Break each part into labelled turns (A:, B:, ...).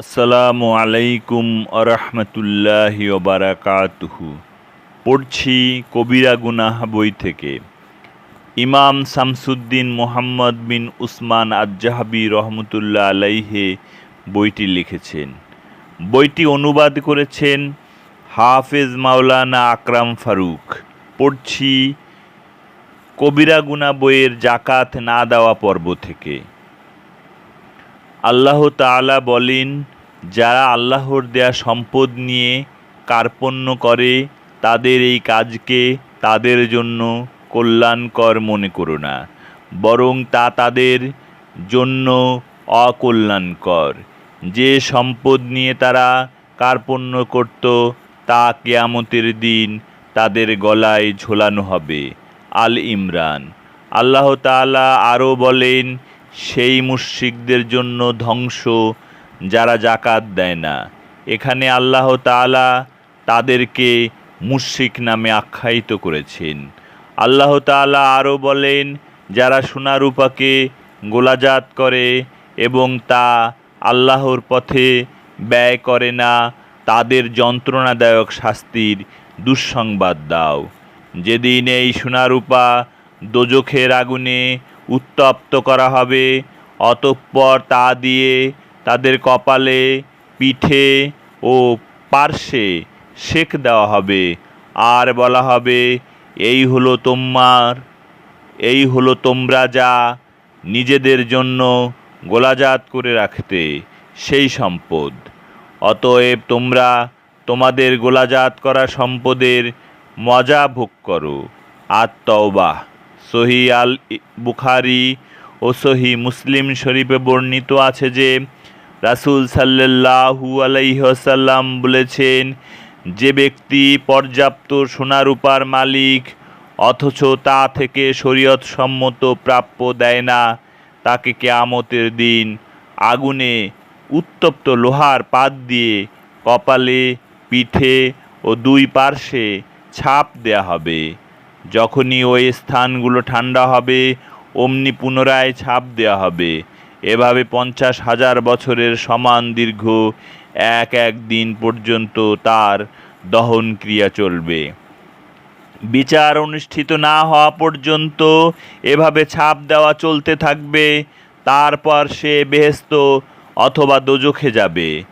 A: আসসালামু আলাইকুম আরহামতুল্লাহি বারাকাতুহু। পড়ছি কবিরা গুনাহ বই থেকে। ইমাম শামসুদ্দিন মোহাম্মদ বিন উসমান আজ্জাহাবি রহমতুল্লাহ আলাইহে বইটি লিখেছেন। বইটি অনুবাদ করেছেন হাফেজ মাওলানা আকরাম ফারুক। পড়ছি কবিরা গুনা বইয়ের জাকাত না দেওয়া পর্ব থেকে। আল্লাহ তাআলা বলেন, যারা আল্লাহর দেয়া সম্পদ নিয়ে কার্পণ্য করে, তাদের এই কাজকে তাদের জন্য কল্যাণকর মনে করো না, বরং তা তাদের জন্য অকল্যাণকর। যে সম্পদ নিয়ে তারা কার্পণ্য করত, তা কেয়ামতের দিন তাদের গলায় ঝোলানো হবে। আল ইমরান। আল্লাহ তাআলা আরও বলেন সেই মুশরিকদের জন্য ধ্বংস যারা জাকাত দেয় না। এখানে আল্লাহ তাআলা তাদেরকে মুশরিক নামে আখ্যায়িত করেছেন। আল্লাহ তাআলা আরও বলেন, যারা সোনারূপাকে গোলাজাত করে এবং তা আল্লাহর পথে ব্যয় করে না, তাদের যন্ত্রণাদায়ক শাস্তির দুঃসংবাদ দাও। যেদিন এই সোনারূপা দোজখের আগুনে উত্তপ্ত করা হবে। অতঃপর তা দিয়ে তাদের কপালে পিঠে ও পার্শ্বে সেক দেওয়া হবে। আর বলা হবে, এই হলো তোমার, এই হলো তোমরা যা নিজেদের জন্য গোলাজাত করে রাখতে, সেই সম্পদ। অতএব তোমরা তোমাদের গোলাজাত করা সম্পদের মজা ভোগ করো। আত্মবাহ সহি আল বুখারি ও সহি মুসলিম শরীফে বর্ণিত আছে যে, রাসূল সাল্লাল্লাহু আলাইহসাল্লাম বলেছেন, যে ব্যক্তি পর্যাপ্ত সোনারূপার মালিক, অথচ তা থেকে শরীয়ত সম্মত প্রাপ্য দেয় না, তাকে কেয়ামতের দিন আগুনে উত্তপ্ত লোহার পাত দিয়ে কপালে, পিঠে ও দুই পার্শ্বে ছাপ দেয়া হবে। যখনই ওই স্থানগুলো ঠান্ডা হবে, অমনি পুনরায় ছাপ দেওয়া হবে। এভাবে পঞ্চাশ হাজার বছরের সমান দীর্ঘ এক এক দিন পর্যন্ত তার দহন ক্রিয়া চলবে। বিচার অনুষ্ঠিত না হওয়া পর্যন্ত এভাবে ছাপ দেওয়া চলতে থাকবে, তারপর সে বেহেস্ত অথবা দোজখে যাবে।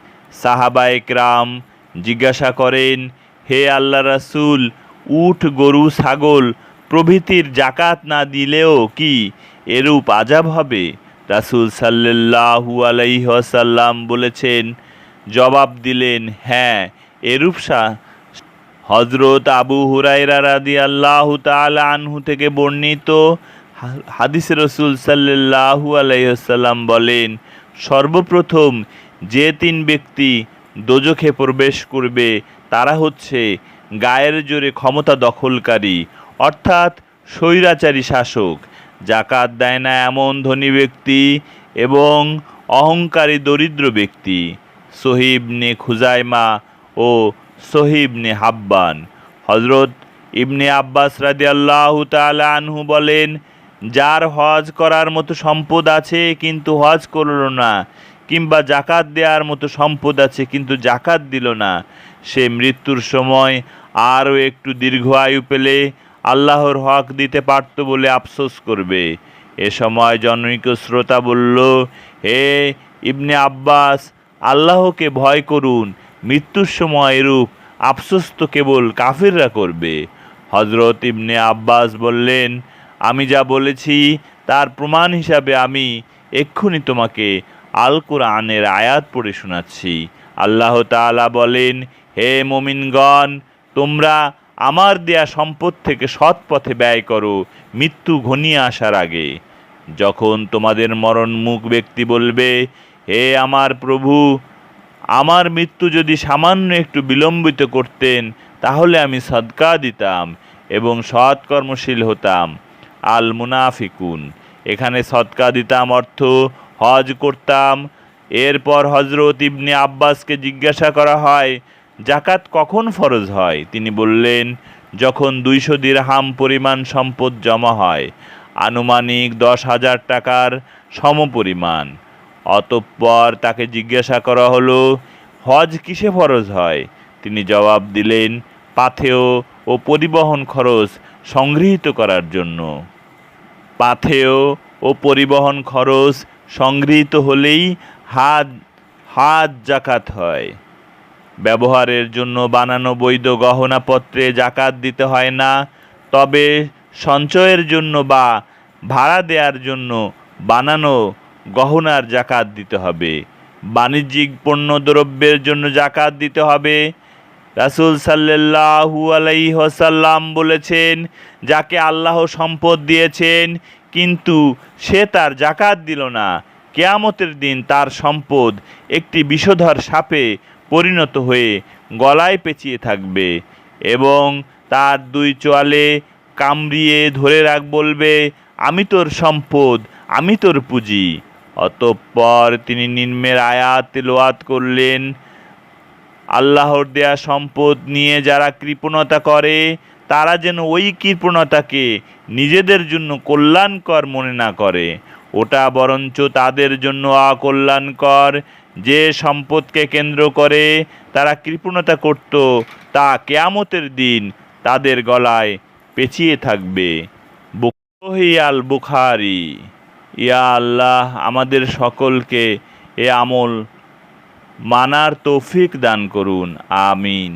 A: সাহাবায়ে রাম জিজ্ঞাসা করেন, হে আল্লাহ রাসূল উট গরু ছাগল, প্রভৃতির জাকাত না দিলেও কি এরূপ আজাব হবে? রাসূল সাল্লাল্লাহু আলাইহি ওয়াসাল্লাম বলেছেন, জবাব দিলেন হ্যাঁ এরূপ সা- হজরত আবু হুরাইরা রাদি আল্লাহ তালা আনহু থেকে বর্ণিত হাদিস রসুল সাল্লাল্লাহু আলাইসাল্লাম বলেন, সর্বপ্রথম যে তিন ব্যক্তি দোজখে প্রবেশ করবে, তারা হচ্ছে গায়ের জোরে ক্ষমতা দখলকারী, অর্থাৎ স্বৈরাচারী শাসক, জাকাত দেয় না এমন ধনী ব্যক্তি এবং অহংকারী দরিদ্র ব্যক্তি, সহিবনে খুজাইমা ও সহিবনে হাব্বান। হজরত ইবনে আব্বাস রাদি আল্লাহ আনহু বলেন, যার হজ করার মতো সম্পদ আছে কিন্তু হজ করল না, কিংবা জাকাত দেওয়ার মতো সম্পদ আছে কিন্তু জাকাত দিল না সে মৃত্যুর সময় আরও একটু দীর্ঘ আয়ু পেলে আল্লাহর হক দিতে পারত বলে আফসোস করবে। এ সময় জনৈক শ্রোতা বলল, হে ইবনে আব্বাস, আল্লাহকে ভয় করুন। মৃত্যুর সময় এরূপ আফসোস তো কেবল কাফিররা করবে। হজরত ইবনে আব্বাস বললেন, আমি যা বলেছি তার প্রমাণ হিসাবে আমি এক্ষুনি তোমাকে আল কোরআনের আয়াত পড়ে শোনাচ্ছি। আল্লাহ তাআলা বলেন, হে মোমিনগণ, তোমরা আমার দেয়া সম্পদ থেকে সৎ পথে ব্যয় করো, মৃত্যু ঘনিয়ে আসার আগে। যখন তোমাদের মরণমুখ ব্যক্তি বলবে, হে আমার প্রভু, আমার মৃত্যু যদি সামান্য একটু বিলম্বিত করতেন, তাহলে আমি সদকা দিতাম এবং সৎ কর্মশীল হতাম। আল মুনাফিকুন এখানে সদকা দিতাম অর্থ হজ করতাম এরপর হজরত ইবনে আব্বাসকে জিজ্ঞাসা করা হয়, জাকাত কখন ফরজ হয়? তিনি বললেন, যখন দুইশো দিরহাম পরিমাণ সম্পদ জমা হয়, আনুমানিক দশ হাজার টাকার সমপরিমাণ। অতঃপর তাকে জিজ্ঞাসা করা হলো, হজ কিসে ফরজ হয়? তিনি জবাব দিলেন, পাথেয় ও পরিবহন খরচ সংগৃহীত করার জন্য। পাথেয় ও পরিবহন খরচ সংগৃহীত হলেই হাত হাত জাকাত হয়। ব্যবহারের জন্য বানানো বৈধ গহনাপত্রে জাকাত দিতে হয় না, তবে সঞ্চয়ের জন্য বা ভাড়া দেওয়ার জন্য বানানো গহনার জাকাত দিতে হবে। বাণিজ্যিক পণ্য দ্রব্যের জন্য জাকাত দিতে হবে। রাসূল সাল্লাল্লাহু আলাইহি ওয়াসাল্লাম বলেছেন, যাকে আল্লাহ সম্পদ দিয়েছেন, কিন্তু সে তার জাকাত দিল না। কেয়ামতের দিন তার সম্পদ একটি বিষধর সাপে পরিণত হয়ে গলায় পেঁচিয়ে থাকবে এবং তার দুই চোয়ালে কামড়িয়ে ধরে রাখ বলবে, আমি তোর সম্পদ, আমি তোর পুঁজি। অতঃপর তিনি নিম্নের আয়াত তেলাওয়াত করলেন, আল্লাহর দেয়া সম্পদ নিয়ে যারা কৃপণতা করে, তারা যেন ওই কৃপণতাকে নিজেদের জন্য কল্যাণকর মনে না করে। ওটা বরঞ্চ তাদের জন্য অকল্যাণকর। যে সম্পদকে কেন্দ্র করে তারা কৃপণতা করত, তা কেয়ামতের দিন তাদের গলায় পেঁচিয়ে থাকবে। আল বুখারি। ইয়া আল্লাহ, আমাদের সকলকে এ আমল মানার তৌফিক দান করুন। আমিন।